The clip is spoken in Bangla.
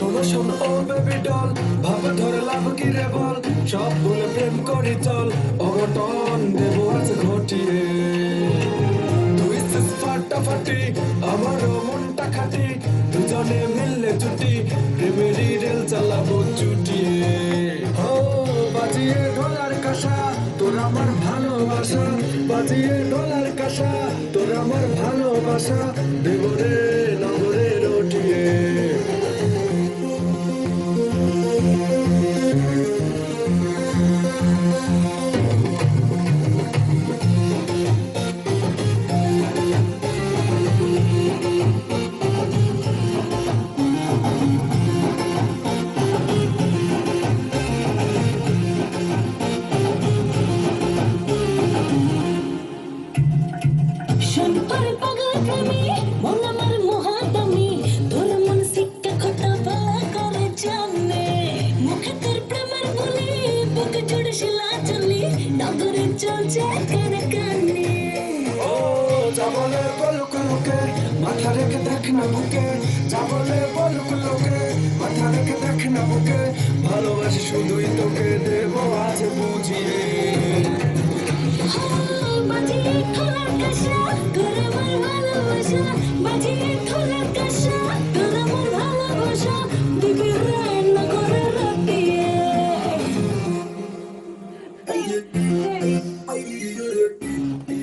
সব ধরে লাভ কি রে বল? সব বলে প্রেম করি চল, অঘটন দেব আছে ঘটিয়ে। তুই ফাটাফাটি, আমারও মনটা খাটি, দুজনে মিললে জুটি প্রেমেরই রেল চালাবো চুটিয়ে। ও, বাজিয়ে ঢোলার কাঁসা, তোর আমার ভালোবাসা। বাজিয়ে ঢোলার কাঁসা, তোর আমার ভালোবাসা দেবরে চলছে কানে কানে। ও যাবলে বলুক লোকে মাথা রেখে দেখ না বুকে। যাবলে বলুক লোকে মাথা রেখে দেখ না বুকে। ভালোবাসি শুধুই তোকে দেব আজ বুঝিয়ে। বাজিয়ে খোলার কাশা তোর আমার ভালোবাসা। বাজিয়ে খোলার কাশা তোর আমার ভালোবাসা। দিবি রে নগরে রাতিয়ে Bye.